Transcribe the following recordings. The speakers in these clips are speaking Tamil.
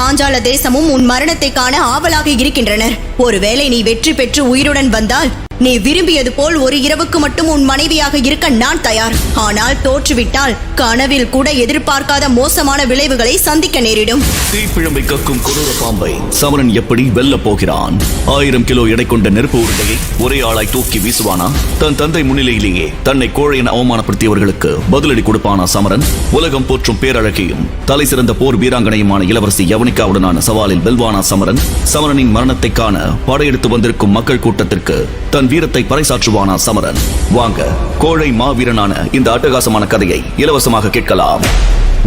பாஞ்சால தேசமும் உன் மரணத்தை காண ஆவலாக இருக்கின்றனர். ஒருவேளை நீ வெற்றி பெற்று உயிருடன் வந்தால் நீ விரும்பியது போல் ஒரு இரவுக்கு மட்டும் உன் மனைவியாக இருக்க நான் தயார். ஆனால் தோற்றுவிட்டால் கனவில் கூட எதிர்பார்க்காத மோசமான விளைவுகளை சந்திக்க நேரிடும். தீப்பிழம்பை கக்கும் கொடூர பாம்பை சமரன் எப்படி வெல்ல போகிறான்? ஆயிரம் கிலோ எடை கொண்ட நெருப்பு உருண்டையை ஒரே ஆளாய் தூக்கி வீசுவானா? தன் தந்தை முன்னிலையிலேயே தன்னை கோழை அவமானப்படுத்தியவர்களுக்கு பதிலடி கொடுப்பானா சமரன்? உலகம் போற்றும் பேரழகையும் தலை சிறந்த போர் வீராங்கனையுமான இளவரசி யவனிகாவுடனான சவாலில் வெல்வானா சமரன்? சமரனின் மரணத்தை காண படையெடுத்து வந்திருக்கும் மக்கள் கூட்டத்திற்கு தன் வீரத்தை பறைசாற்றுவானா சமரன்? வாங்க கோழை மாவீரனான இந்த அட்டகாசமான கதையை இலவசமாக கேட்கலாம்.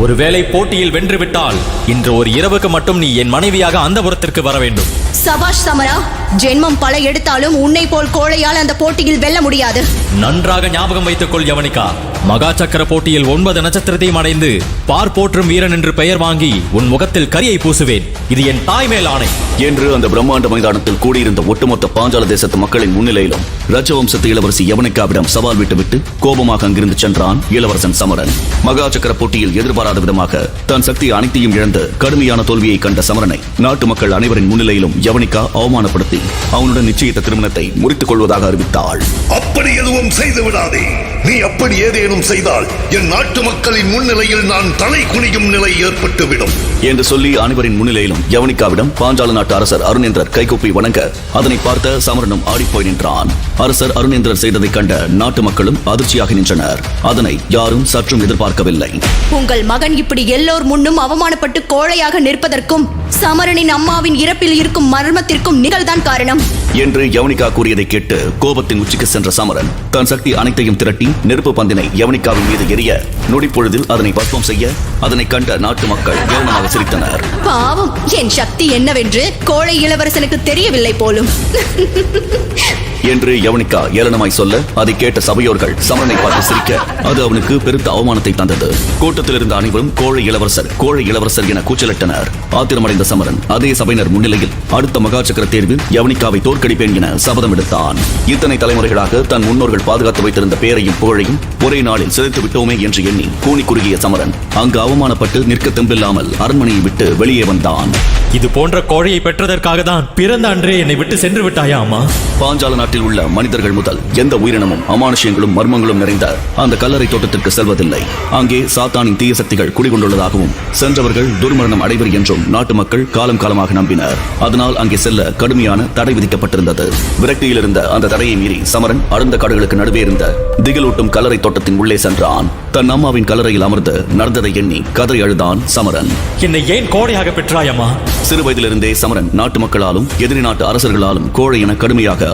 ஒருவேளை போட்டியில் வென்றுவிட்டால் இன்று ஒரு இரவுக்கு மட்டும் நீ என் மனைவியாக அந்தபுரத்திற்கு வர வேண்டும். சபாஷ் சமரா ஜென்மம் பல எடுத்தாலும் உன்னை போல் கோழையால் அந்த போட்டியில் வெல்ல முடியாது. நன்றாக ஞாபகம் வைத்துக் கொள் யவனிகா. மகா சக்கர போட்டியில் ஒன்பது நட்சத்திரத்தையும் அடைந்து பார் போற்றும் வீரன் என்று பெயர் வாங்கி உன் முகத்தில் கரியை பூசுவேன். இது என் தாய் மேல் ஆணை. என்று அந்த பிரம்மாண்ட மைதானத்தில் கூடியிருந்த ஒட்டுமொத்த பாஞ்சால தேசத்து மக்களின் முன்னிலையிலும் ரஜவம்சத்து இளவரசி யவனிகாவிடம் சவால் விட்டுவிட்டு கோபமாக அங்கிருந்து சென்றான் இளவரசன் சமரன். மகா சக்கர போட்டியில் எதிர்பாராத விதமாக தன் சக்தி அனைத்தையும் இழந்து கடுமையான தோல்வியை கண்ட சமரனை நாட்டு மக்கள் அனைவரின் முன்னிலையிலும் யவனிகா அவமானப்படுத்தி அவனுடன் நிச்சயித்த திருமணத்தை முறித்துக் கொள்வதாக அறிவித்தாள். அப்படி எதுவும் செய்து விடாதே. நீ அப்படி ஏதேனும் செய்தால் என் நாட்டு மக்களின் முன்னிலையில் நான் தலை குனியும் நிலை ஏற்பட்டுவிடும். என்று சொல்லி அனைவரின் முன்னிலையிலும் யவனிகாவிடம் பாஞ்சால நாட்டு அரசர் அருணேந்திரர் கைகூப்பி வணங்க அதனை பார்த்த சமரனும் ஆடிப்போய் நின்றான். அரசர் அருணேந்திரர் செய்ததைக் கண்ட நாட்டு மக்களும் அதிர்ச்சியாக நின்றனர். அதனை யாரும் சற்றும் எதிர்பார்க்கவில்லை. உங்கள் மகன் இப்படி எல்லோர் முன்னும் அவமானப்பட்டு கோழையாக நிற்பதற்கும் சமரனின் அம்மாவின் இறப்பில் இருக்கும் மர்மத்திற்கும் நிகழ்தான் காரணம். என்று யவனிகா கூறியதை கேட்டு கோபத்தின் உச்சிக்கு சென்ற சமரன் தன் சக்தி அனைத்தையும் திரட்டி நெருப்பு பந்தினை யவனிக்காவின் மீது எரிய நொடிப்பொழுதில் அதனை பஸ்மம் செய்ய அதனை கண்ட நாட்டு மக்கள் கவனமாக சிரித்தனர். பாவம் என் சக்தி என்னவென்று கோழை இளவரசனுக்கு தெரியவில்லை போலும். என்று யவனிகா ஏளனமாய் சொல்ல அதை கேட்ட சபையோர்கள் சமரனை பார்த்து சிரிக்க அது அவனுக்கு பெருத்த அவமானத்தை தந்தது. கூட்டத்தில் இருந்த அனைவரும் கோழை இளவரசர் கோழை இளவரசர் என கூச்சலிட்டனர். ஆத்திரமடைந்த சமரன் அதே சபையினர் முன்னிலையில் அடுத்த மகாசக்கர தேர்வில் யவனிகாவை தோற்கடிப்பேன் என சபதம் எடுத்தான். இத்தனை தலைமுறைகளாக தன் முன்னோர்கள் பாதுகாத்து வைத்திருந்த பேரையும் புகழையும் ஒரே நாளில் சிதைத்து விட்டோமே என்று எண்ணி கூனி குறுகிய சமரன் அங்கு அவமானப்பட்டு நிற்க தெம்பில்லாமல் அரண்மனையை விட்டு வெளியே வந்தான். இது போன்ற கோழையை பெற்றதற்காக தான் பிறந்த அன்றே என்னை விட்டு சென்று விட்டாயா அம்மா? பாஞ்சால நாட்டில் உள்ள மனிதர்கள் முதல் எந்த உயிரினமும் அமானுஷ்யங்களும் மர்மங்களும் நிறைந்த அந்த கல்லறை தோட்டத்திற்கு செல்வதில்லை. அங்கே சாத்தானின் தீய சக்திகள் குடிகொண்டுள்ளதாகவும் சென்றவர்கள் துர்மரணம் அடைவர் என்றும் நாட்டு மக்கள் காலம் காலமாக நம்பினர். அதனால் அங்கே செல்ல கடுமையான தடை விதிக்கப்பட்டிருந்தது. விரக்தியில் இருந்த அந்த தடையை மீறி சமரன் அடர்ந்த காடுகளுக்கு நடுவே இருந்த திகிலூட்டும் கல்லறை தோட்டத்தின் உள்ளே சென்றான். தன் அம்மாவின் கல்லறையில் அமர்ந்து நடந்ததை எண்ணி கதறி அழுதான் சமரன். என்னை ஏன் கோழையாக பெற்றாய் அம்மா? சிறு வயதிலிருந்தே சமரன் நாட்டு மக்களாலும் எதிரி நாட்டு அரசர்களாலும் கோழை என கடுமையாக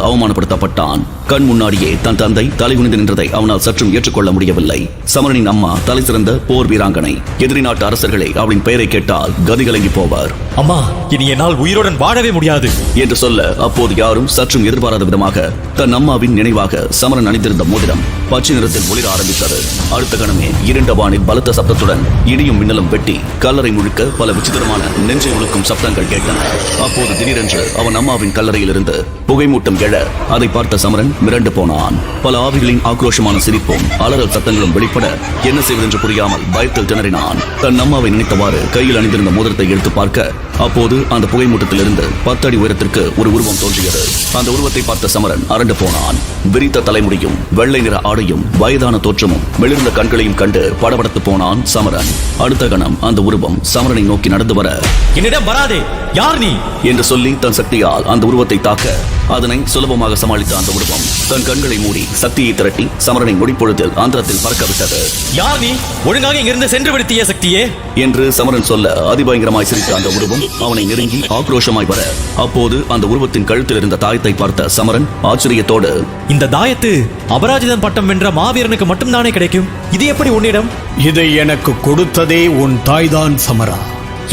அவமானப்படுத்தப்பட்டான் கண் முன்னாடியே தன் தந்தை தலை குனிந்து நின்றதை அவனால் சற்றும் ஏற்றுக்கொள்ள முடியவில்லை. சமரனின் அம்மா தலை சிறந்த போர் வீராங்கனை. எதிரி நாட்டு அரசர்களே அவளின் பெயரை கேட்டால் கதிகலங்கி போவார். அம்மா இனி என்னால் உயிருடன் வாழவே முடியாது. என்று சொல்ல அப்போது யாரும் சற்றும் எதிர்பாராத விதமாக தன் அம்மாவின் நினைவாக சமரன் அணிந்திருந்த மோதிரம் பச்சை நிறத்தில் ஒளிர ஆரம்பித்தது. அடுத்த கணமே இருண்ட வானில் பலத்த சப்தத்துடன் இடியும் மின்னலும் வெட்டி கல்லறை முழுக்க பல விசித்திரமான நெஞ்சை உழுக்கும் சப்தங்கள் கேட்டன. அப்போது திடீரென்று அவன் அம்மாவின் கல்லறையிலிருந்து புகைமூட்டம் எழ அதை பார்த்த சமரன் மிரண்டு போனான். பல ஆவிகளின் ஆக்ரோஷமான சிரிப்பும் அலறல் சத்தங்களும் வெளிப்பட என்ன செய்வதென்று புரியாமல் பயத்தில் திணறினான். தன் அம்மாவை நினைத்தவாறு கையில் அணிந்திருந்த மோதிரத்தை எடுத்து பார்க்க அப்போது அந்த புகைமூட்டத்திலிருந்து பத்தடி உயரத்திற்கு ஒரு உருவம் தோன்றியது. அந்த உருவத்தை பார்த்த சமரன் அரண்டு போனான். விரித்த தலைமுடியும் வெள்ளை நிற ஆடையும் வயதான தோற்றமும் மெளிர்ந்த கண்களையும் கண்டு படபடத்து போனான் சமரன். அடுத்த கணம் அந்த உருவம் சமரனை நோக்கி நடந்து வர என்னிடம் வராதே யார் நீ? என்று சொல்லி தன் சக்தியால் அந்த உருவத்தை தாக்க அதனை சுலபமாக சமாளித்த அந்த உருவம் தன் கண்களை மூடி சக்தியை திரட்டி சமரனை முடிப்பொழுதில் ஆந்திரத்தில் பறக்க விட்டது. யார் நீ? ஒழுங்காக இங்கிருந்து சென்று விடுத்திய சக்தியே. என்று சமரன் சொல்ல அதிபயங்கரமாய் சிரித்த அந்த உருவம் அவனை நெருங்கி ஆக்ரோஷமாய் வர அப்போது அந்த உருவத்தின் கழுத்தில் இருந்த தாயத்தை பார்த்த சமரன் ஆச்சரியத்தோடு இந்த தாயத்து அபராஜிதன் பட்டம் வென்ற மாவீரனுக்கு மட்டும்தானே கிடைக்கும்? இது எப்படி உன்னிடம்? இதை எனக்கு கொடுத்ததே உன் தாய்தான் சமரா.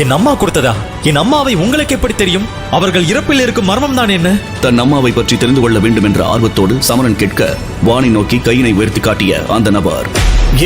என் அம்மா கொடுத்ததா? என் அம்மாவை உங்களுக்கு எப்படி தெரியும்? அவர்கள் இறப்பில் இருக்கும் மர்மம் தான் என்ன? தன் அம்மாவை பற்றி தெரிந்து கொள்ள வேண்டும் என்ற ஆர்வத்தோடு சமரன் கேட்க வானை நோக்கி கையினை உயர்த்தி காட்டிய அந்த நபர்.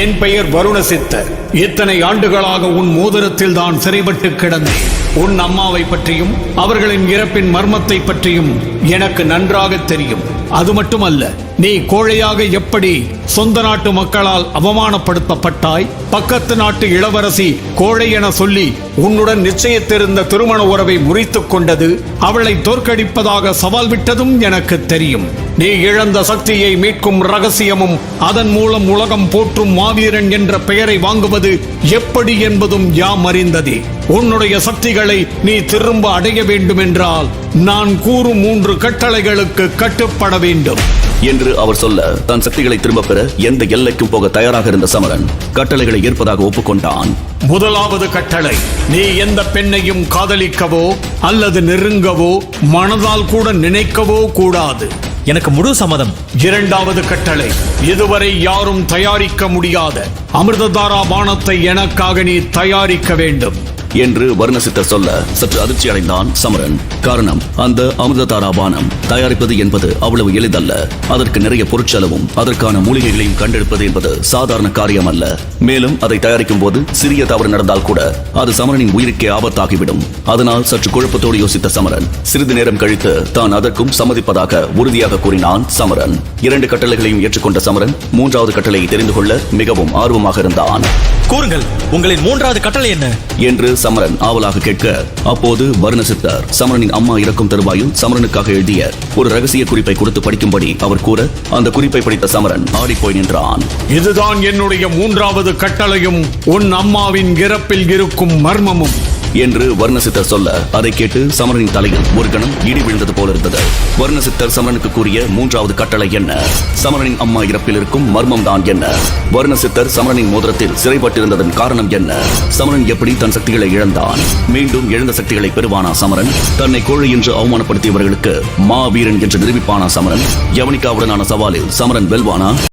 என் பெயர் வருணசித்தர். இத்தனை ஆண்டுகளாக உன் மோதிரத்தில் தான் சிறைப்பட்டு கிடந்தேன். உன் அம்மாவை பற்றியும் அவர்களின் இறப்பின் மர்மத்தை பற்றியும் எனக்கு நன்றாக தெரியும். அது மட்டுமல்ல நீ கோழையாக எப்படி சொந்த நாட்டு மக்களால் அவமானப்படுத்தப்பட்டாய்? பக்கத்து நாட்டு இளவரசி கோழை என சொல்லி உன்னுடன் நிச்சயத்திருந்த திருமண உறவை முறித்துக் கொண்டது அவளை தோற்கடிப்பதாக சவால் விட்டதும் எனக்கு தெரியும். நீ இழந்த சக்தியை மீட்கும் ரகசியமும் அதன் மூலம் உலகம் போற்றும் மாவீரன் என்ற பெயரை வாங்குவது எப்படி என்பதும் யாம் அறிந்ததே. உன்னுடைய சக்திகளை நீ திரும்ப அடைய வேண்டுமென்றால் நான் கூறும் மூன்று கட்டளைகளுக்கு கட்டுப்பட வேண்டும். என்று அவர் சொல்ல தன் சக்திகளை திரும்பப் பெற எந்த எல்லைக்கும் போக தயாராக இருந்த சமரன் கட்டளைகளை ஏற்பதாக ஒப்புக்கொண்டான். முதலாவது கட்டளை நீ எந்த பெண்ணையும் காதலிக்கவோ அல்லது நெருங்கவோ மனதால் கூட நினைக்கவோ கூடாது. எனக்கு முழு சம்மதம். இரண்டாவது கட்டளை இதுவரை யாரும் தயாரிக்க முடியாத அமிர்ததாரா பானத்தை எனக்காக நீ தயாரிக்க வேண்டும். என்று வர்ணசித்தர் சொல்ல சற்று அதிர்ச்சி அடைந்தான் சமரன். காரணம் அந்த அமிர்ததாரா பானம் தயாரிப்பது என்பது அவ்வளவு எளிதல்ல. அதற்கு நிறைய பொருட்செலவும் அதற்கான மூலிகைகளையும் கண்டெடுப்பது என்பது சாதாரண காரியம் அல்ல மேலும் அதை தயாரிக்கும் போது சிறிய தவறு நடந்தால் கூட அது சமரனின் உயிருக்கே ஆபத்தாகிவிடும். அதனால் சற்று குழப்பத்தோடு யோசித்த சமரன் சிறிது நேரம் கழித்து தான் அதற்கும் சம்மதிப்பதாக உறுதியாக கூறினான் சமரன். இரண்டு கட்டளைகளையும் ஏற்றுக்கொண்ட சமரன் மூன்றாவது கட்டளையை தெரிந்து கொள்ள மிகவும் ஆர்வமாக இருந்தான். கூறுங்கள் உங்களின் மூன்றாவது கட்டளை என்ன? என்று சமரன் ஆவலாக கேட்க அப்போது வர்ணசித்தர் சமரனின் அம்மா இறக்கும் தருவாயில் சமரனுக்காக எழுதிய ஒரு ரகசிய குறிப்பை கொடுத்து படிக்கும்படி அவர் கூற அந்த குறிப்பை படித்த சமரன் ஆடிப்போய் நின்றான். இதுதான் என்னுடைய மூன்றாவது கட்டளையும் உன் அம்மாவின் இறப்பில் இருக்கும் மர்மமும். என்று வர்ணசித்தர் சொல்ல அதை கேட்டு சமரனின் தலையில் ஒரு கணம் இடி விழுந்தது போல இருந்தது வர்ணசித்தர் சமரனுக்கு கூறிய மூன்றாவது கட்டளை என்ன? சமரனின் அம்மா இறப்பில் இருக்கும் மர்மம் தான் என்ன? வர்ணசித்தர் சமரனின் மோதிரத்தில் சிறைப்பட்டிருந்ததன் காரணம் என்ன? சமரன் எப்படி தன் சக்திகளை இழந்தான்? மீண்டும் எழுந்த சக்திகளை பெறுவானா சமரன்? தன்னை கோழை என்று அவமானப்படுத்தியவர்களுக்கு மா வீரன் என்று நிரூபிப்பானா சமரன்? யவனிகாவுடனான சவாலில் சமரன் வெல்வானா?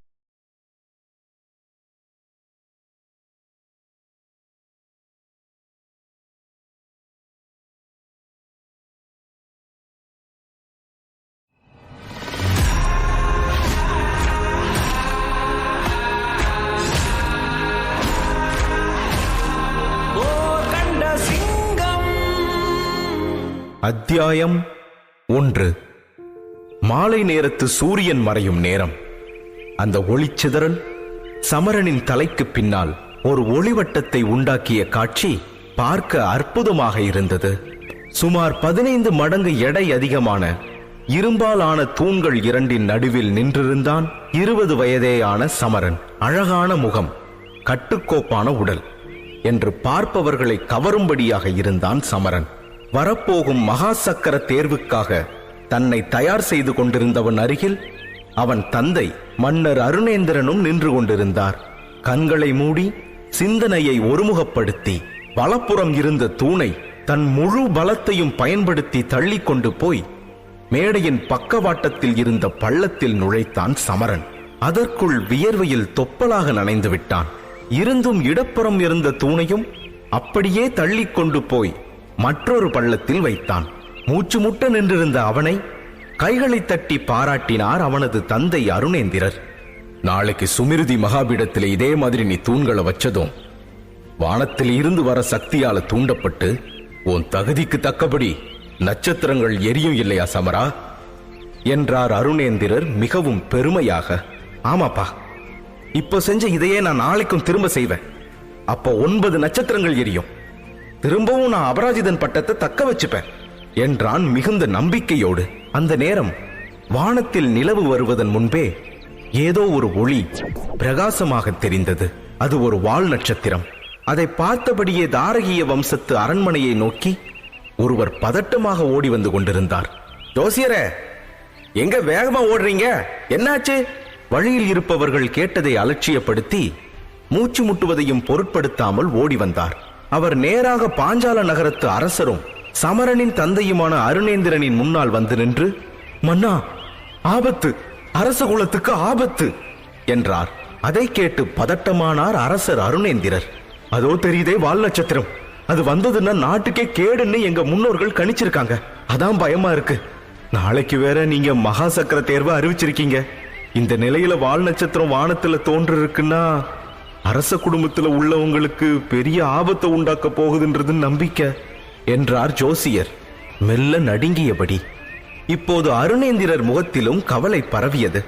அத்தியாயம் ஒன்று. மாலை நேரத்து சூரியன் மறையும் நேரம். அந்த ஒளிச்சிதறல் சமரனின் தலைக்கு பின்னால் ஒரு ஒளிவட்டத்தை உண்டாக்கிய காட்சி பார்க்க அற்புதமாக இருந்தது. சுமார் பதினைந்து மடங்கு எடை அதிகமான இரும்பாலான தூண்கள் இரண்டின் நடுவில் நின்றிருந்தான் இருபது வயதேயான சமரன். அழகான முகம் கட்டுக்கோப்பான உடல் என்று பார்ப்பவர்களை கவரும்படியாக இருந்தான் சமரன். வரப்போகும் மகா சக்கர தேர்வுக்காக தன்னை தயார் செய்து கொண்டிருந்தவன் அருகில் அவன் தந்தை மன்னர் அருணேந்திரனும் நின்று கொண்டிருந்தார். கண்களை மூடி சிந்தனையை ஒருமுகப்படுத்தி வலப்புறம் இருந்த தூணை தன் முழு பலத்தையும் பயன்படுத்தி தள்ளி கொண்டு போய் மேடையின் பக்கவாட்டத்தில் இருந்த பள்ளத்தில் நுழைத்தான் சமரன். அதற்குள் வியர்வையில் தொப்பலாக நனைந்து விட்டான். இருந்தும் இடப்புறம் இருந்த தூணையும் அப்படியே தள்ளி கொண்டு போய் மற்றொரு பள்ளத்தில் வைத்தான். மூச்சு முட்ட நின்றிருந்த அவனை கைகளை தட்டி பாராட்டினார் அவனது தந்தை அருணேந்திரர். நாளைக்கு சுமிருதி மகாபீடத்தில் இதே மாதிரி நீ தூண்களை வச்சதும் வானத்தில் இருந்து வர சக்தியால தூண்டப்பட்டு உன் தகுதிக்கு தக்கபடி நட்சத்திரங்கள் எரியும் இல்லையா சமரா? என்றார் அருணேந்திரர் மிகவும் பெருமையாக. ஆமாப்பா இப்போ செஞ்ச இதையே நான் நாளைக்கும் திரும்ப செய்வேன். அப்போ ஒன்பது நட்சத்திரங்கள் எரியும். திரும்பவும் நான் அபராஜிதன் பட்டத்தை தக்க வச்சுப்பேன் என்றான் மிகுந்த நம்பிக்கையோடு. அந்த நேரம் வானத்தில் நிலவு வருவதன் முன்பே ஏதோ ஒரு ஒளி பிரகாசமாக தெரிந்தது. அது ஒரு வால் நட்சத்திரம். அதை பார்த்தபடியே தாரகிய வம்சத்து அரண்மனையை நோக்கி ஒருவர் பதட்டமாக ஓடி வந்து கொண்டிருந்தார். ஜோசியரே எங்க வேகமா ஓடுறீங்க? என்னாச்சு? வழியில் இருப்பவர்கள் கேட்டதை அலட்சியப்படுத்தி மூச்சு முட்டுவதையும் பொருட்படுத்தாமல் ஓடி வந்தார். அவர் நேராக பாஞ்சால நகரத்து அரசரும் சமரனின் தந்தையுமான அருணேந்திரனின் முன்னால் வந்து நின்று மன்னா ஆபத்து அரச குலத்துக்கு ஆபத்து என்றார். அதை கேட்டு பதட்டமானார் அரசர் அருணேந்திரர். அதோ தெரியுதே வால் நட்சத்திரம். அது வந்ததுன்னா நாட்டுக்கே கேடுன்னு எங்க முன்னோர்கள் கணிச்சிருக்காங்க. அதான் பயமா இருக்கு. நாளைக்கு வேற நீங்க மகா சக்கர தேர்வை அறிவிச்சிருக்கீங்க. இந்த நிலையில வால் நட்சத்திரம் வானத்துல தோன்று இருக்குன்னா அரச குடும்பத்துல உள்ளவங்களுக்கு பெரிய ஆபத்தை உண்டாக்க போகுதுன்றது நம்பிக்கை என்றார் ஜோசியர். மெல்ல நடுங்கியபடி இப்போது அருணேந்திரர் முகத்திலும் கவலை பரவியது.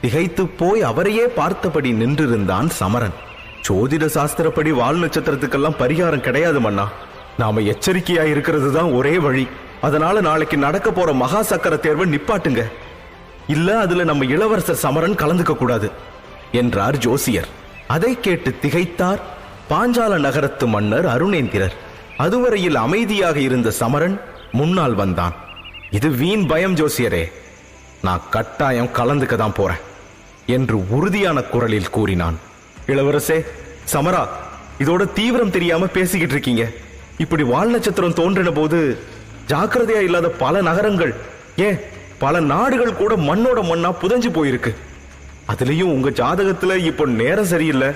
திகைத்து போய் அவரையே பார்த்தபடி நின்றிருந்தான் சமரன். ஜோதிட சாஸ்திரப்படி வால் நட்சத்திரத்துக்கெல்லாம் பரிகாரம் கிடையாது மன்னா. நாம எச்சரிக்கையா இருக்கிறது தான் ஒரே வழி. அதனால நாளைக்கு நடக்க போற மகா சக்கர தேர்வை நிப்பாட்டுங்க. இல்ல அதுல நம்ம இளவரசர் சமரன் கலந்துக்க கூடாது என்றார் ஜோசியர். அதை கேட்டு திகைத்தார் பாஞ்சால நகரத்து மன்னர் அருணேந்திரர். அதுவரையில் அமைதியாக இருந்த சமரன் முன்னால் வந்தான். இது வீண் பயம் ஜோசியரே. நான் கட்டாயம் கலந்துக்க தான் போறேன் என்று உறுதியான குரலில் கூறினான். இளவரசே சமரா இதோட தீவிரம் தெரியாம பேசிக்கிட்டு இருக்கீங்க. இப்படி வால் நட்சத்திரம் தோன்றின போது ஜாக்கிரதையா இல்லாத பல நகரங்கள் ஏன் பல நாடுகள் கூட மண்ணோட மண்ணா புதைஞ்சு போயிருக்கு. அதுலயும் உங்க ஜாதகத்துல இப்போ நேரம் சரியில்லை.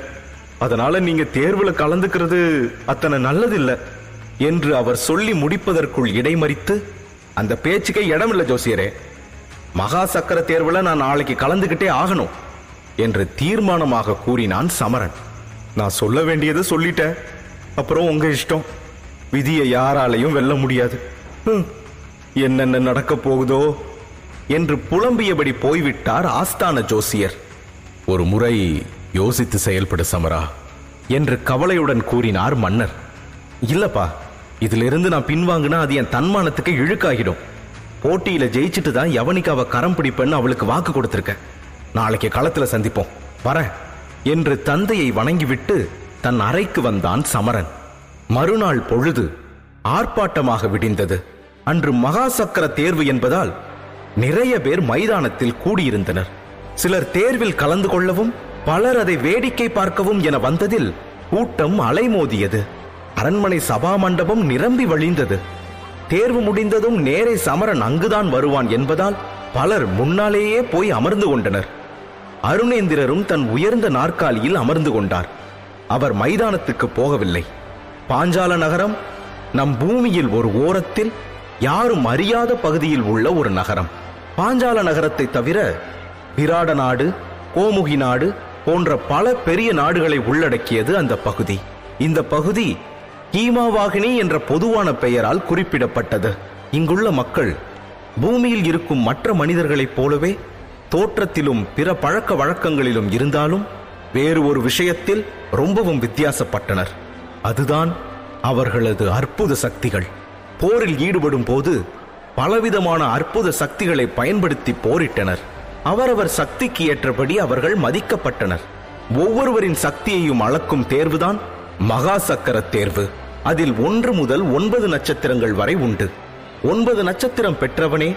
அதனால நீங்க தேர்வுல கலந்துக்கிறது அத்தனை நல்லதில்லை என்று அவர் சொல்லி முடிப்பதற்குள் இடைமறித்து அந்த பேச்சுக்கே இடமில்லை ஜோசியரே. மகா சக்கர தேர்வுல நான் நாளைக்கு கலந்துகிட்டே ஆகணும் என்று தீர்மானமாக கூறினான் சமரன். நான் சொல்ல வேண்டியது சொல்லிட்டேன். அப்புறம் உங்க இஷ்டம். விதியை யாராலையும் வெல்ல முடியாது. என்னென்ன நடக்க போகுதோ என்று புலம்பியபடி போய்விட்டார் ஆஸ்தான ஜோசியர். ஒரு முறை யோசித்து செயல்படு சமரா என்று கவலையுடன் கூறினார் மன்னர். இல்லப்பா இதிலிருந்து நான் பின்வாங்கினா அது என் தன்மானத்துக்கு இழுக்காகிடும். போட்டியில ஜெயிச்சுட்டு தான் யவனிக்காவை கரம் பிடிப்பேன்னு அவளுக்கு வாக்கு கொடுத்திருக்கேன். நாளைக்கு களத்துல சந்திப்போம். வரேன் என்று தந்தையை வணங்கிவிட்டு தன் அறைக்கு வந்தான் சமரன். மறுநாள் பொழுது ஆர்ப்பாட்டமாக விடிந்தது. அன்று மகா சக்கர தேர்வு என்பதால் நிறைய பேர் மைதானத்தில் கூடியிருந்தனர். சிலர் தேர்வில் கலந்து கொள்ளவும் பலர் அதை வேடிக்கை பார்க்கவும் என வந்ததில் கூட்டம் அலைமோதியது. அரண்மனை சபா மண்டபம் நிரம்பி வழிந்தது. தேர்வு முடிந்ததும் நேரே சமரன் அங்குதான் வருவான் என்பதால் பலர் முன்னாலேயே போய் அமர்ந்து கொண்டனர். அருணேந்திரரும் தன் உயர்ந்த நாற்காலியில் அமர்ந்து கொண்டார். அவர் மைதானத்துக்கு போகவில்லை. பாஞ்சால நகரம் நம் பூமியில் ஒரு ஓரத்தில் யாரும் அறியாத பகுதியில் உள்ள ஒரு நகரம். பாஞ்சால நகரத்தை தவிர விராட நாடு கோமுகி நாடு போன்ற பல பெரிய நாடுகளை உள்ளடக்கியது அந்த பகுதி. இந்த பகுதி கீமாவாகினி என்ற பொதுவான பெயரால் குறிப்பிடப்பட்டது. இங்குள்ள மக்கள் பூமியில் இருக்கும் மற்ற மனிதர்களைப் போலவே தோற்றத்திலும் பிற பழக்க வழக்கங்களிலும் இருந்தாலும் வேறு ஒரு விஷயத்தில் ரொம்பவும் வித்தியாசப்பட்டனர். அதுதான் அவர்களது அற்புத சக்திகள். போரில் ஈடுபடும் போது பலவிதமான அற்புத சக்திகளை பயன்படுத்தி போரிட்டனர். அவரவர் சக்திக்கு ஏற்றபடி அவர்கள் மதிக்கப்பட்டனர். ஒவ்வொருவரின் சக்தியையும் அளக்கும் தேர்வுதான் மகா சக்கர தேர்வு. அதில் ஒன்று முதல் ஒன்பது நட்சத்திரங்கள் வரை உண்டு. ஒன்பது நட்சத்திரம் பெற்றவனே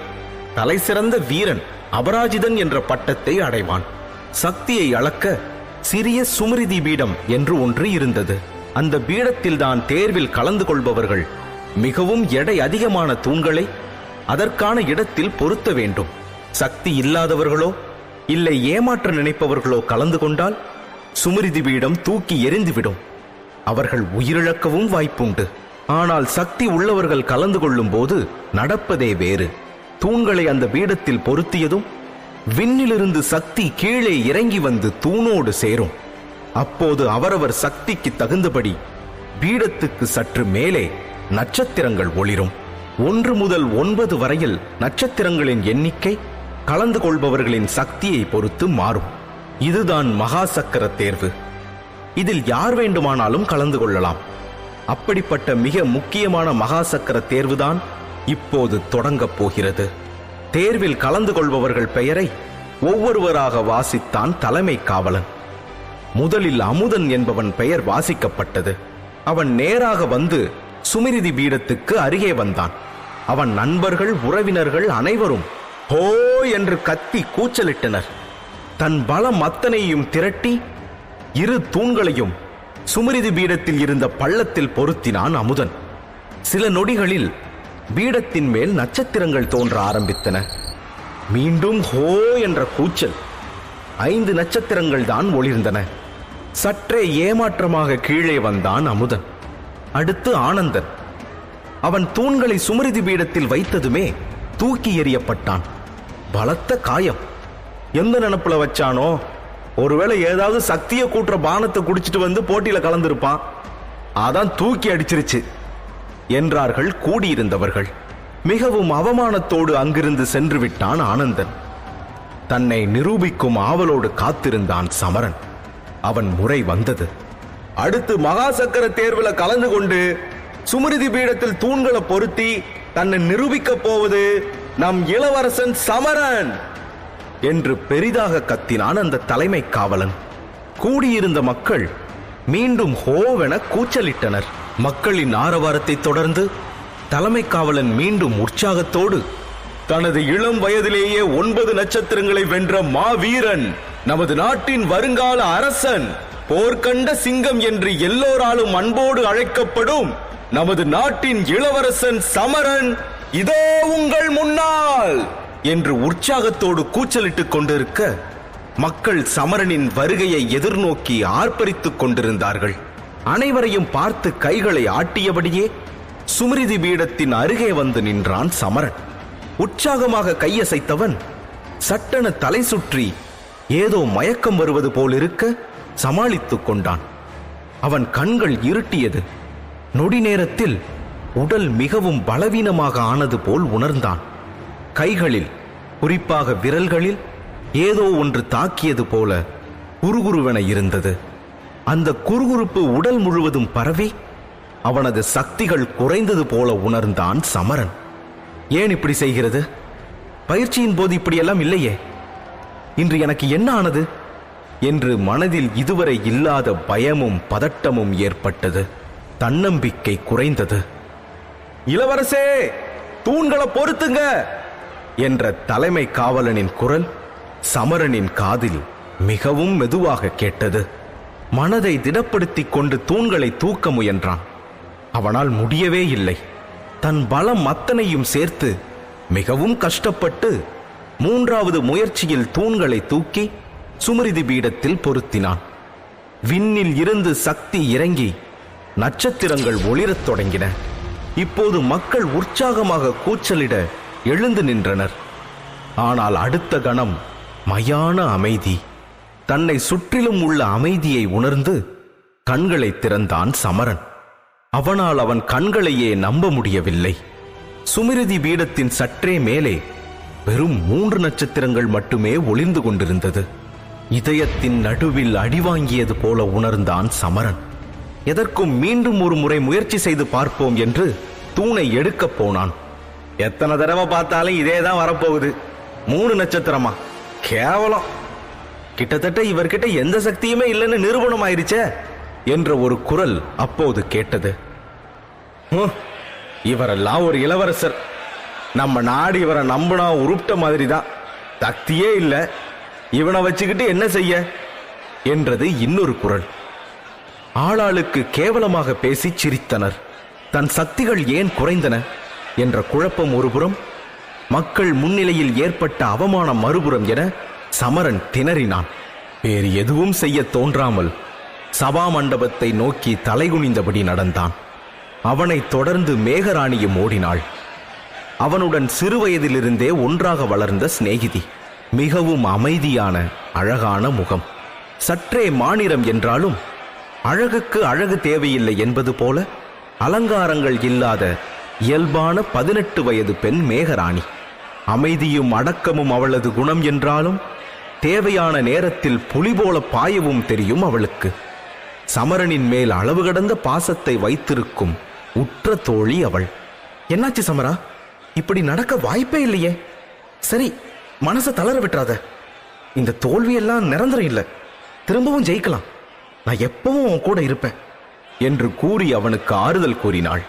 தலைசிறந்த வீரன் அபராஜிதன் என்ற பட்டத்தை அடைவான். சக்தியை அளக்க சிறிய சுமிருதி பீடம் என்று ஒன்று இருந்தது. அந்த பீடத்தில் தான் தேர்வில் கலந்து கொள்பவர்கள் மிகவும் எடை அதிகமான தூண்களை அதற்கான இடத்தில் பொருத்த வேண்டும். சக்தி இல்லாதவர்களோ இல்லை ஏமாற்ற நினைப்பவர்களோ கலந்து கொண்டால் சுமரிதி பீடம் தூக்கி எரிந்துவிடும் அவர்கள் உயிரிழக்கவும் வாய்ப்புண்டு. ஆனால் சக்தி உள்ளவர்கள் கலந்து கொள்ளும் போது நடப்பதே வேறு. தூண்களை அந்த பீடத்தில் பொருத்தியதும் விண்ணிலிருந்து சக்தி கீழே இறங்கி வந்து தூணோடு சேரும். அப்போது அவரவர் சக்திக்கு தகுந்தபடி பீடத்துக்கு சற்று மேலே நட்சத்திரங்கள் ஒளிரும். ஒன்று முதல் ஒன்பது வரையில் நட்சத்திரங்களின் எண்ணிக்கை கலந்து கொள்பவர்களின் சக்தியை பொறுத்து மாறும். இதுதான் மகா சக்கர தேர்வு. இதில் யார் வேண்டுமானாலும் கலந்து கொள்ளலாம். அப்படிப்பட்ட மிக முக்கியமான மகா சக்கர தேர்வுதான் இப்போது தொடங்கப் போகிறது. தேர்வில் கலந்து கொள்பவர்கள் பெயரை ஒவ்வொருவராக வாசித்தான் தலைமை காவலன். முதலில் அமுதன் என்பவன் பெயர் வாசிக்கப்பட்டது. அவன் நேராக வந்து சுமிரிதி பீடத்துக்கு அருகே வந்தான். அவன் நண்பர்கள் உறவினர்கள் அனைவரும் ஹோ என்று கத்தி கூச்சலிட்டனர். தன் பலம் அத்தனையும் திரட்டி இரு தூண்களையும் சுமரிது பீடத்தில் இருந்த பள்ளத்தில் பொருத்தினான் அமுதன். சில நொடிகளில் பீடத்தின் மேல் நட்சத்திரங்கள் தோன்ற ஆரம்பித்தன. மீண்டும் ஹோ என்ற கூச்சல். ஐந்து நட்சத்திரங்கள் தான் ஒளிர்ந்தன. சற்றே ஏமாற்றமாக கீழே வந்தான் அமுதன். அடுத்து ஆனந்தன். அவன் தூண்களை சுமரிதி பீடத்தில் வைத்ததுமே தூக்கி எறியப்பட்டான். பலத்த காயம். எந்த நினப்புல வச்சானோ ஒருவேளை ஏதாவது சக்தியை கூட்டுற பானத்தை குடிச்சிட்டு வந்து போட்டியில கலந்திருப்பான். அதான் தூக்கி அடிச்சிருச்சு. என்றார்கள் கூடியிருந்தவர்கள். மிகவும் அவமானத்தோடு அங்கிருந்து சென்று விட்டான் ஆனந்தன். தன்னை நிரூபிக்கும் ஆவலோடு காத்திருந்தான் சமரன். அவன் முறை வந்தது. அடுத்து மகா சக்கர கலந்து கொண்டு சுமிருதி பீடத்தில் தூண்களை பொருத்தி தன்னை நிரூபிக்கப் போவது நம் இளவரசன் சமரன்! என்று பெரிதாக கத்தினான் அந்த தலைமை காவலன். கூடியிருந்த மக்கள் மீண்டும் ஹோவென கூச்சலிட்டனர். மக்களின் ஆரவாரத்தை தொடர்ந்து தலைமை காவலன் மீண்டும் உற்சாகத்தோடு தனது இளம் வயதிலேயே ஒன்பது நட்சத்திரங்களை வென்ற மாவீரன் நமது நாட்டின் வருங்கால அரசன் போர்க்கண்ட சிங்கம் என்று எல்லோராலும் அன்போடு அழைக்கப்படும் நமது நாட்டின் இளவரசன் சமரன் இதோ உங்கள் முன்னால் என்று உற்சாகத்தோடு கூச்சலிட்டுக் கொண்டிருக்க மக்கள் சமரனின் வருகையை எதிர்நோக்கி ஆர்ப்பரித்துக் கொண்டிருந்தார்கள். அனைவரையும் பார்த்து கைகளை ஆட்டியபடியே சுமிருதி பீடத்தின் அருகே வந்து நின்றான் சமரன். உற்சாகமாக கையசைத்தவன் சட்டென தலை சுற்றி ஏதோ மயக்கம் வருவது போலிருக்க சமாளித்துக் கொண்டான். அவன் கண்கள் இருட்டியது. நொடி நேரத்தில் உடல் மிகவும் பலவீனமாக ஆனது போல் உணர்ந்தான். கைகளில் குறிப்பாக விரல்களில் ஏதோ ஒன்று தாக்கியது போல குறுகுருவென இருந்தது. அந்த குறுகுறுப்பு உடல் முழுவதும் பரவி அவனது சக்திகள் குறைந்தது போல உணர்ந்தான் சமரன். ஏன் இப்படி செய்கிறது? பயிற்சியின் போது இப்படியெல்லாம் இல்லையே? இன்று எனக்கு என்ன ஆனது? என்று மனதில் இதுவரை இல்லாத பயமும் பதட்டமும் ஏற்பட்டது. தன்னம்பிக்கை குறைந்தது. இளவரசே தூண்களை பொருத்துங்க என்ற தலைமை காவலனின் குரல் சமரனின் காதில் மிகவும் மெதுவாக கேட்டது. மனதை திடப்படுத்திக் கொண்டு தூண்களை தூக்க முயன்றான். அவனால் முடியவே இல்லை. தன் பலம் அத்தனையும் சேர்த்து மிகவும் கஷ்டப்பட்டு மூன்றாவது முயற்சியில் தூண்களை தூக்கி சுமரிதி பீடத்தில் பொருத்தினான். விண்ணில் இருந்து சக்தி இறங்கி நட்சத்திரங்கள் ஒளிரத் தொடங்கின. இப்போது மக்கள் உற்சாகமாக கூச்சலிட எழுந்து நின்றனர். ஆனால் அடுத்த கணம் மயான அமைதி. தன்னை சுற்றிலும் உள்ள அமைதியை உணர்ந்து கண்களை திறந்தான் சமரன். அவனால் அவன் கண்களையே நம்ப முடியவில்லை. சுமிருதி பீடத்தின் சற்றே மேலே வெறும் மூன்று நட்சத்திரங்கள் மட்டுமே ஒளிர்ந்து கொண்டிருந்தது. இதயத்தின் நடுவில் அடிவாங்கியது போல உணர்ந்தான் சமரன். எதற்கும் மீண்டும் ஒரு முறை முயற்சி செய்து பார்ப்போம் என்று தூணை எடுக்கப் போனான். எத்தனை தடவை பார்த்தாலும் இதே தான் வரப்போகுது. மூணு நட்சத்திரமா? கேவலம். கிட்டத்தட்ட இவர்கிட்ட எந்த சக்தியுமே இல்லைன்னு நிரூபணம் ஆயிருச்சே என்ற ஒரு குரல் அப்போது கேட்டது. இவரெல்லாம் ஒரு இளவரசர். நம்ம நாடு இவரை நம்பினா உருப்பிட்ட மாதிரி தான் சக்தியே இல்லை. இவனை வச்சுக்கிட்டு என்ன செய்ய? என்றது இன்னொரு குரல். ஆளாளுக்கு கேவலமாக பேசி சிரித்தனர். தன் சக்திகள் ஏன் குறைந்தன? என்ற குழப்பம் ஒருபுறம் மக்கள் முன்னிலையில் ஏற்பட்ட அவமானம் மறுபுறம் என சமரன் திணறினான். வேறு எதுவும் செய்ய தோன்றாமல் சபா மண்டபத்தை நோக்கி தலைகுனிந்தபடி நடந்தான். அவனைத் தொடர்ந்து மேகராணியும் ஓடினாள். அவனுடன் சிறுவயதிலிருந்தே ஒன்றாக வளர்ந்த சிநேகிதி. மிகவும் அமைதியான அழகான முகம். சற்றே மாநிறம் என்றாலும் அழகுக்கு அழகு தேவையில்லை என்பது போல அலங்காரங்கள் இல்லாத இயல்பான பதினெட்டு வயது பெண் மேகராணி. அமைதியும் அடக்கமும் அவளது குணம் என்றாலும் தேவையான நேரத்தில் புலி போல பாயவும் தெரியும் அவளுக்கு. சமரனின் மேல் அளவு கடந்த பாசத்தை வைத்திருக்கும் உற்ற தோழி அவள். என்னாச்சு சமரா? இப்படி நடக்க வாய்ப்பே இல்லையே. சரி மனசை தளர விட்டுறாத. இந்த தோல்வியெல்லாம் நிரந்தரம் இல்லை. திரும்பவும் ஜெயிக்கலாம். நான் எப்பவும் உன் கூட இருப்பேன். என்று கூறி அவனுக்கு ஆறுதல் கூறினாள்.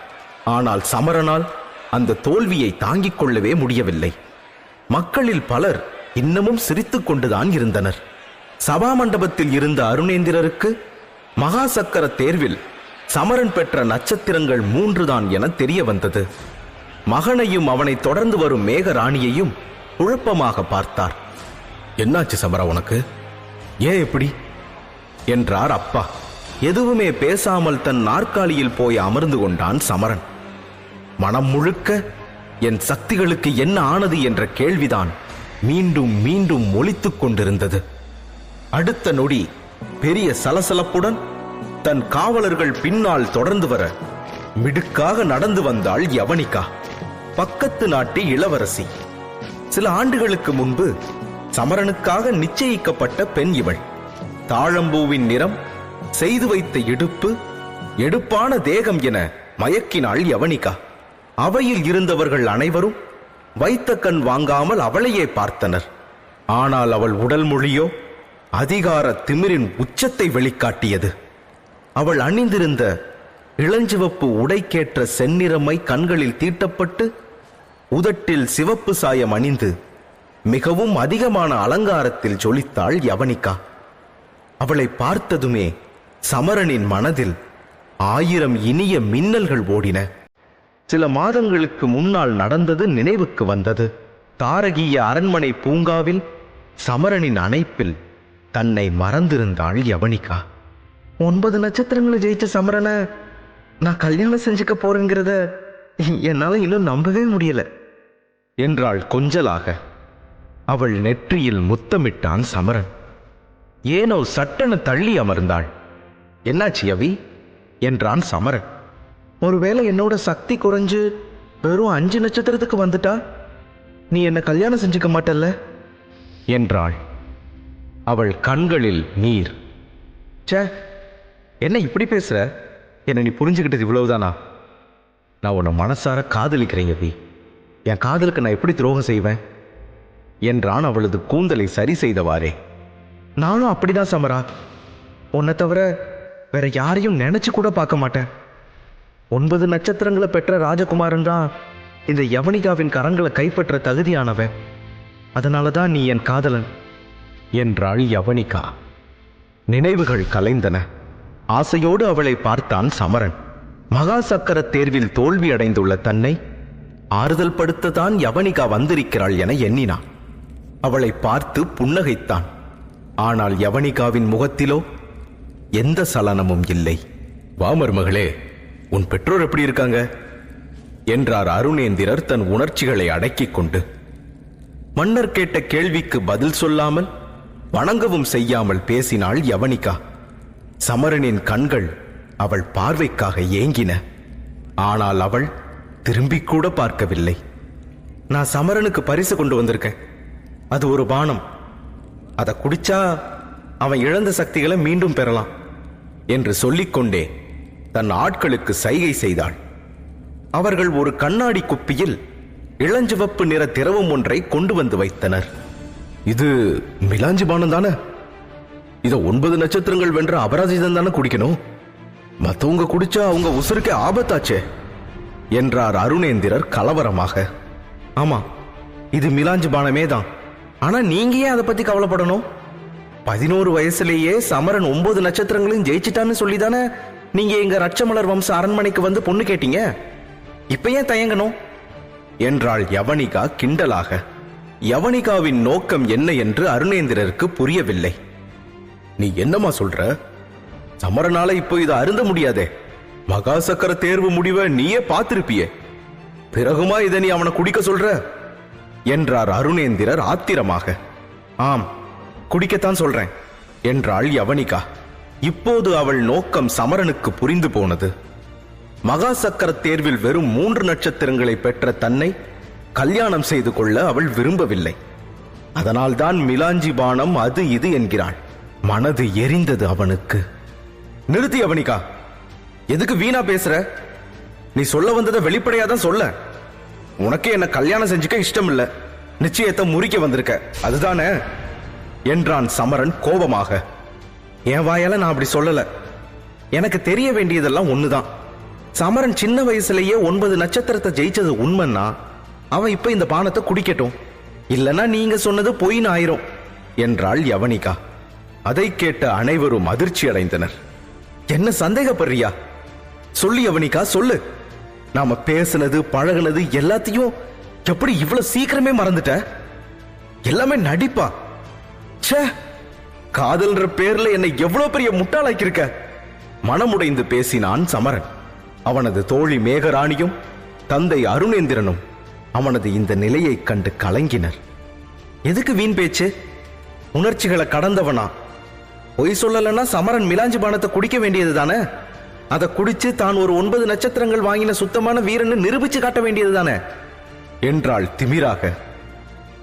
ஆனால் சமரனால் அந்த தோல்வியை தாங்கிக் கொள்ளவே முடியவில்லை. மக்களில் பலர் இன்னமும் சிரித்துக் கொண்டுதான் இருந்தனர். சபா மண்டபத்தில் இருந்த அருணேந்திரருக்கு மகா சக்கர தேர்வில் சமரன் பெற்ற நட்சத்திரங்கள் மூன்றுதான் என தெரிய வந்தது மகனையும் அவனை தொடர்ந்து வரும் மேகராணியையும் குழப்பமாக பார்த்தார். என்னாச்சு சமரா உனக்கு? ஏன் எப்படி என்றார் அப்பா. எதுவுமே பேசாமல் தன் நாற்காலியில் போய் அமர்ந்து கொண்டான் சமரன். மனம் முழுக்க என் சக்திகளுக்கு என்ன ஆனது என்ற கேள்விதான் மீண்டும் மீண்டும் ஒலித்துக் கொண்டிருந்தது. அடுத்த நொடி பெரிய சலசலப்புடன் தன் காவலர்கள் பின்னால் தொடர்ந்து வர மிடுக்காக நடந்து வந்தாள் யவனிகா. பக்கத்து நாட்டு இளவரசி. சில ஆண்டுகளுக்கு முன்பு சமரனுக்காக நிச்சயிக்கப்பட்ட பெண் இவள். தாழம்பூவின் நிறம் செய்து வைத்த இடுப்பு எடுப்பான தேகம் என மயக்கினாள் யவனிகா அவையில் இருந்தவர்கள் அனைவரும் வைத்த கண் வாங்காமல் அவளையே பார்த்தனர். ஆனால் அவள் உடல் மொழியோ அதிகார திமிரின் உச்சத்தை வெளிக்காட்டியது. அவள் அணிந்திருந்த இளஞ்சிவப்பு உடைக்கேற்ற செந்நிறமை கண்களில் தீட்டப்பட்டு உதட்டில் சிவப்பு சாயம் அணிந்து மிகவும் அதிகமான அலங்காரத்தில் ஜொலித்தாள் யவனிகா அவளை பார்த்ததுமே சமரனின் மனதில் ஆயிரம் இனிய மின்னல்கள் ஓடின. சில மாதங்களுக்கு முன்னால் நடந்தது நினைவுக்கு வந்தது. தாரகிய அரண்மனை பூங்காவில் சமரனின் அணைப்பில் தன்னை மறந்திருந்தாள் யவனிகா. ஒன்பது நட்சத்திரங்களை ஜெயிச்ச சமரனை நான் கல்யாணம் செஞ்சுக்க போறேங்கிறத என்னால் இன்னும் நம்பவே முடியல என்றாள் கொஞ்சலாக. அவள் நெற்றியில் முத்தமிட்டான் சமரன். ஏனோ சட்டென தள்ளி அமர்ந்தாள். என்னாச்சு அவி என்றான் சமரன். ஒருவேளை என்னோட சக்தி குறைஞ்சு வெறும் அஞ்சு நட்சத்திரத்துக்கு வந்துட்டா? நீ என்னை கல்யாணம் செஞ்சுக்க மாட்டல்ல? என்றாள். அவள் கண்களில் நீர். ச்சே என்ன இப்படி பேசுற? என்னை நீ புரிஞ்சுக்கிட்டது இவ்வளவுதானா? நான் உன்னை மனசார காதலிக்கிறேன் அவி என் காதலுக்கு நான் எப்படி துரோகம் செய்வேன்? என்றான் அவளது கூந்தலை சரி செய்தவாறே. நானும் அப்படிதான் சமரா. உன்னை தவிர வேற யாரையும் நினைச்சு கூட பார்க்க மாட்டேன். ஒன்பது நட்சத்திரங்களை பெற்ற ராஜகுமாரன் தான் இந்த யவனிகாவின் கரங்களை கைப்பற்ற தகுதியானவன். அதனால தான் நீ என் காதலன். என்றாள் யவனிகா. நினைவுகள் கலைந்தன. ஆசையோடு அவளை பார்த்தான் சமரன். மகா சக்கர தேர்வில் தோல்வி அடைந்துள்ள தன்னை ஆறுதல் படுத்ததான் யவனிகா வந்திருக்கிறாள் என எண்ணினான். அவளை பார்த்து புன்னகைத்தான். ஆனால் யவனிகாவின் முகத்திலோ எந்த சலனமும் இல்லை. வா மருமகளே உன் பெற்றோர் எப்படி இருக்காங்க? என்றார் அருணேந்திரர் தன் உணர்ச்சிகளை அடக்கிக் கொண்டு. மன்னர் கேட்ட கேள்விக்கு பதில் சொல்லாமல் வணங்கவும் செய்யாமல் பேசினாள் யவனிகா. சமரனின் கண்கள் அவள் பார்வைக்காக ஏங்கின. ஆனால் அவள் திரும்பிக் கூட பார்க்கவில்லை. நான் சமரனுக்கு பரிசு கொண்டு வந்திருக்கேன். அது ஒரு பானம். அதை குடிச்சா அவன் இழந்த சக்திகளை மீண்டும் பெறலாம். என்று சொல்லிக்கொண்டே தன் ஆட்களுக்கு சைகை செய்தாள். அவர்கள் ஒரு கண்ணாடி குப்பியில் இளஞ்சிவப்பு நிற திரவம் ஒன்றை கொண்டு வந்து வைத்தனர். இது மிலாஞ்சி பானம் தானே? இதை ஒன்பது நட்சத்திரங்கள் வென்ற அபராஜிதம் தானே குடிக்கணும்? மத்தவங்க குடிச்சா அவங்க உசுருக்கே ஆபத்தாச்சே என்றார் அருணேந்திரர் கலவரமாக. ஆமா இது மிலாஞ்சு பானமே தான். ஆனா நீங்க ஏன் அதை பத்தி கவலைப்படணும்? பதினோரு வயசுலேயே சமரன் ஒன்பது நட்சத்திரங்களையும் ஜெயிச்சிட்டான்னு சொல்லிதானே? நீங்க எங்க ரட்சமலர் வம்ச அரண்மனைக்கு வந்து பொண்ணு கேட்டீங்க? இப்ப ஏன் தயங்கணும்? என்றாள் யவனிகா கிண்டலாக. யவனிகாவின் நோக்கம் என்ன என்று அருணேந்திரருக்கு புரியவில்லை. நீ என்னம்மா சொல்ற? சமரனால இப்போ இதை அருந்த முடியாதே. மகா சக்கர தேர்வு முடிவை நீயே பார்த்திருப்பியே. பிறகுமா இதை நீ அவனை குடிக்க சொல்ற? என்றார் அருணேந்திரர் ஆத்திரமாக. ஆம் குடிக்கத்தான் சொல்றேன். என்றாள் யவனிகா. இப்போது அவள் நோக்கம் சமரனுக்கு புரிந்து போனது. மகா சக்கர தேர்வில் வெறும் மூன்று நட்சத்திரங்களை பெற்ற தன்னை கல்யாணம் செய்து கொள்ள அவள் விரும்பவில்லை. அதனால்தான் மிலாஞ்சி பானம் அது இது என்கிறாள். மனது எரிந்தது அவனுக்கு. நிறுத்தி அவனிகா எதுக்கு வீணா பேசுற? நீ சொல்ல வந்ததை வெளிப்படையா தான் சொல்ல. உனக்கே என்ன கல்யாணம் செஞ்சுக்க இஷ்டம் இல்ல நிச்சயத்தை முறிக்க வந்திருக்க. அதுதானே? என்றான் சமரன் கோபமாக. என் வாயால நான் அப்படி சொல்லல. எனக்கு தெரிய வேண்டியதெல்லாம் ஒண்ணுதான். சமரன் சின்ன வயசுலயே ஒன்பது நட்சத்திரத்தை ஜெயிச்சது உண்மைன்னா அவன் இப்ப இந்த பானத்தை குடிக்கட்டும். இல்லனா நீங்க சொன்னது பொய்னு ஆயிரும் என்றாள் யவனிகா. அதை கேட்ட அனைவரும் அதிர்ச்சி அடைந்தனர். என்ன சந்தேகப்படுறியா? சொல்லு யவனிகா சொல்லு. நாம பேசுனது பழகுனது எல்லாத்தையும் எப்படி இவ்வளவு சீக்கிரமே மறந்துட்ட? எல்லாமே நடிப்பா? ச்சே காதல்ன்ற பேர்ல என்னை எவ்வளவு பெரிய முட்டாளாக்கியிருக்க? மனமுடைந்து பேசினான் சமரன். அவனது தோழி மேகராணியும் தந்தை அருணேந்திரனும் அவனது இந்த நிலையைக் கண்டு கலங்கினர். எதுக்கு வீண் பேச்சு? உணர்ச்சிகளை கடந்தவனா? பொய் சொல்லலைன்னா சமரன் மிலாஞ்சி பானத்தை குடிக்க வேண்டியது தானே? அதை குடிச்சு தான் ஒரு ஒன்பது நட்சத்திரங்கள் வாங்கின சுத்தமான வீரன்னு நிரூபிச்சு காட்ட வேண்டியது தானே? என்றாள் திமிராக.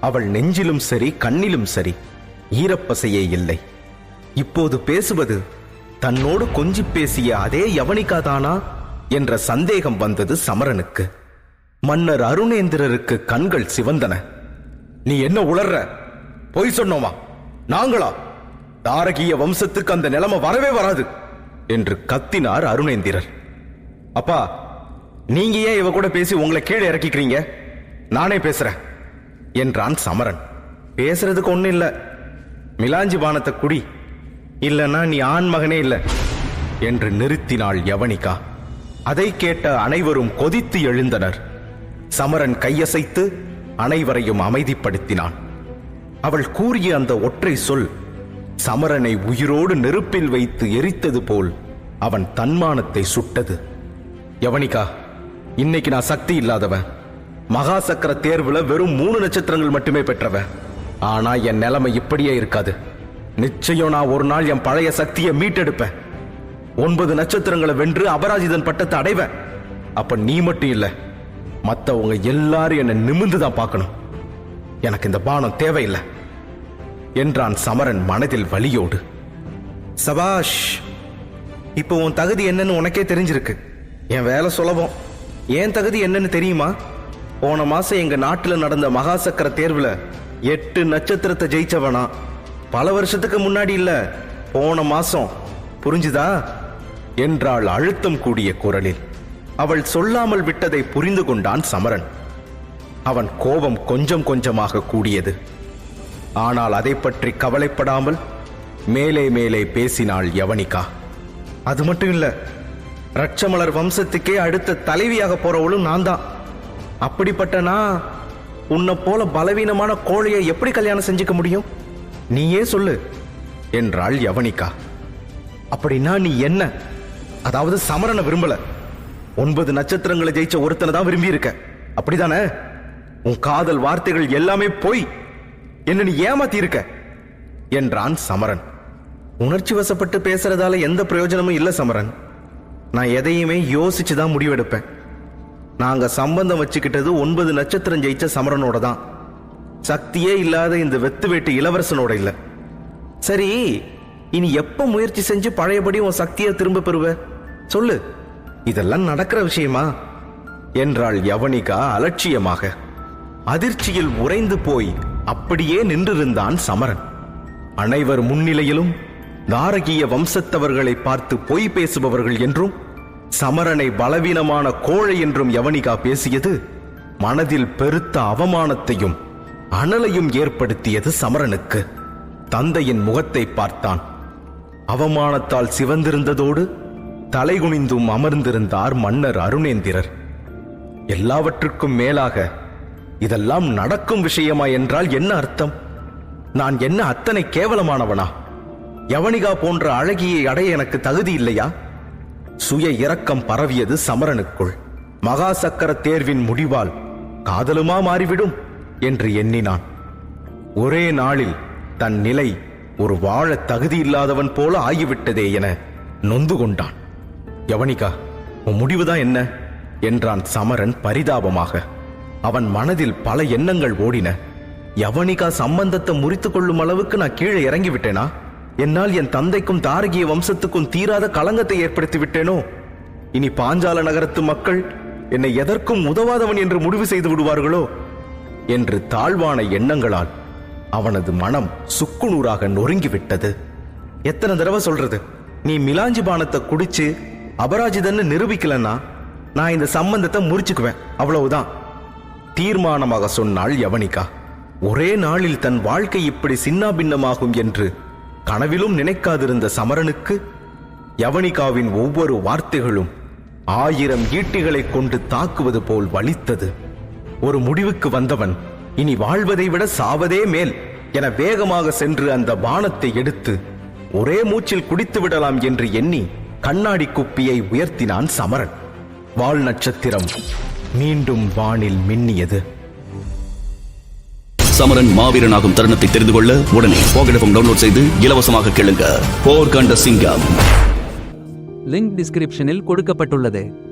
அவள் நெஞ்சிலும் சரி கண்ணிலும் சரி. ஈரப்பசையே இல்லை. இப்போது பேசுவது தன்னோடு கொஞ்சி பேசிய அதே யவனிகாதானா? என்ற சந்தேகம் வந்தது சமரனுக்கு. மன்னர் அருணேந்திரருக்கு கண்கள் சிவந்தன. நீ என்ன உளர்ற? பொய் சொன்னோமா? நாங்களா? தாரகிய வம்சத்துக்கு அந்த நிலைமை வரவே வராது என்று கத்தினார் அருணேந்திரர். அப்பா நீங்க ஏன் இவ கூட பேசி உங்களை கீழே இறக்கிக்கிறீங்க? நானே பேசுறேன் என்றான் சமரன். பேசுறதுக்கு ஒன்றும் இல்லை. மிலாஞ்சி பானத்தை குடி. இல்லைன்னா நீ ஆண் மகனே இல்லை என்று நிறுத்தினாள் யவனிகா. அதை கேட்ட அனைவரும் கொதித்து எழுந்தனர். சமரன் கையசைத்து அனைவரையும் அமைதிப்படுத்தினான். அவள் கூறிய அந்த ஒற்றை சொல் சமரனை உயிரோடு நெருப்பில் வைத்து எரித்தது போல் அவன் தன்மானத்தை சுட்டது. யவனிகா இன்னைக்கு நான் சக்தி இல்லாதவன் மகாசக்கர தேர்வுல வெறும் மூணு நட்சத்திரங்கள் மட்டுமே பெற்றவன் ஆனா என் நிலைமை இப்படியே இருக்காது. நிச்சயம் நான் ஒரு நாள் என் பழைய சக்தியை மீட்டெடுப்பேன். ஒன்பது நட்சத்திரங்களை வென்று அபராஜிதன் பட்டத்தை அடைவேன். அப்ப நீ மட்டும் இல்ல மத்தவங்க எல்லாரும் என்னை நிமிர்ந்து தான் பார்க்கணும். எனக்கு இந்த பானம் தேவையில்லை. என்றான் சமரன் மனதில் வலியோடு. சபாஷ் இப்போ உன் தகுதி என்னன்னு உனக்கே தெரிஞ்சிருக்கு. என் வேலை சுலபம். என் தகுதி என்னன்னு தெரியுமா? போன மாசம் எங்க நாட்டில் நடந்த மகாசக்கர தேர்வுல எட்டு நட்சத்திரத்தை ஜெயிச்சவனா? பல வருஷத்துக்கு முன்னாடி இல்ல போன மாசம். புரிஞ்சுதா? என்றாள் அழுத்தம் கூடிய குரலில். அவள் சொல்லாமல் விட்டதை புரிந்து கொண்டான் சமரன். அவன் கோபம் கொஞ்சம் கொஞ்சமாக கூடியது. ஆனால் அதை பற்றி கவலைப்படாமல் மேலே மேலே பேசினாள் யவனிகா. அது மட்டும் இல்ல ரட்சமலர் வம்சத்துக்கே அடுத்த தலைவியாக போறவளும் நான் தான் அப்படிப்பட்டனா உன்னை போல பலவீனமான கோழையை எப்படி கல்யாணம் செஞ்சுக்க முடியும்? நீயே சொல்லு என்றாள் யவனிகா. அப்படின்னா நீ என்ன? அதாவது சமரனை விரும்பல. ஒன்பது நட்சத்திரங்களை ஜெயிச்ச ஒருத்தனை தான் விரும்பி இருக்க அப்படிதானே? உன் காதல் வார்த்தைகள் எல்லாமே போய் என்ன நீ ஏமாத்தி இருக்க என்றான் சமரன். உணர்ச்சி வசப்பட்டு பேசுறதால எந்த பிரயோஜனமும் இல்ல சமரன். நான் எதையுமே யோசிச்சு தான் முடிவெடுப்பேன். நாங்க சம்பந்தம் வச்சுக்கிட்டது ஒன்பது நட்சத்திரம் ஜெயிச்ச சமரனோட தான். சக்தியே இல்லாத இந்த வெத்து வேட்டு இளவரசனோட இல்ல. சரி இனி எப்ப முயற்சி செஞ்சு பழையபடி உன் சக்தியை திரும்ப பெறுவ? சொல்லு. இதெல்லாம் நடக்கிற விஷயமா? என்றாள் யவனிகா அலட்சியமாக. அதிர்ச்சியில் உறைந்து போய் அப்படியே நின்றிருந்தான் சமரன். அனைவர் முன்னிலையிலும் தாரகிய வம்சத்தவர்களை பார்த்து பொய் பேசுபவர்கள் என்றும் சமரனை பலவீனமான கோழை என்றும் யவனிகா பேசியது மனதில் பெருத்த அவமானத்தையும் அனலையும் ஏற்படுத்தியது சமரனுக்கு. தந்தையின் முகத்தை பார்த்தான். அவமானத்தால் சிவந்திருந்ததோடு தலைகுனிந்தும் அமர்ந்திருந்தார் மன்னர் அருணேந்திரர். எல்லாவற்றுக்கும் மேலாக இதெல்லாம் நடக்கும் விஷயமா என்றால் என்ன அர்த்தம்? நான் என்ன அத்தனை கேவலமானவனா? யவனிகா போன்ற அழகியை அடைய எனக்கு தகுதி இல்லையா? சுய இரக்கம் பரவியது சமரனுக்குள். மகா சக்கர தேர்வின் முடிவால் காதலுமா மாறிவிடும் என்று எண்ணினான். ஒரே நாளில் தன் நிலை ஒரு வாழ தகுதியில்லாதவன் போல ஆகிவிட்டதே என நொந்து கொண்டான். யவனிகா உன் முடிவுதான் என்ன? என்றான் சமரன் பரிதாபமாக. அவன் மனதில் பல எண்ணங்கள் ஓடின. யவனிகா சம்பந்தத்தை முறித்துக் கொள்ளும் அளவுக்கு நான் கீழே இறங்கி விட்டேனா என்னால் என் தந்தைக்கும் தாரகிய வம்சத்துக்கும் தீராத களங்கத்தை ஏற்படுத்தி விட்டேனோ? இனி பாஞ்சால நகரத்து மக்கள் என்னை எதற்கும் உதவாதவன் என்று முடிவு செய்து விடுவார்களோ? என்று தாழ்வான எண்ணங்களால் அவனது மனம் சுக்குநூறாக நொறுங்கிவிட்டது. எத்தனை தடவை சொல்றது? நீ மிலாஞ்சி பானத்தை குடிச்சு அபராஜிதன்னு நிரூபிக்கலன்னா நான் இந்த சம்பந்தத்தை முறிச்சுக்குவேன். அவ்வளவுதான். தீர்மானமாக சொன்னாள் யவனிகா. ஒரே நாளில் தன் வாழ்க்கை இப்படி சின்னாபின்னமாகும் என்று கனவிலும் நினைக்காதிருந்த சமரனுக்கு யவனிகாவின் ஒவ்வொரு வார்த்தைகளும் ஆயிரம் ஈட்டிகளை கொண்டு தாக்குவது போல் வலித்தது. ஒரு முடிவுக்கு வந்தவன் இனி வாழ்வதை விட சாவதே மேல் என வேகமாக சென்று அந்த பானத்தை எடுத்து ஒரே மூச்சில் குடித்து விடலாம் என்று எண்ணி கண்ணாடி குப்பியை உயர்த்தினான் சமரன். வால் நட்சத்திரம் மீண்டும் வானில் மின்னியது. சமரன் மாவீரனாகும் தருணத்தை தெரிந்து கொள்ள உடனே போகடஃபம் டவுன்லோட் செய்து இலவசமாக கேளுங்க. போர் கண்ட சிங்கம். லிங்க் டிஸ்கிரிப்ஷனில் கொடுக்கப்பட்டுள்ளது.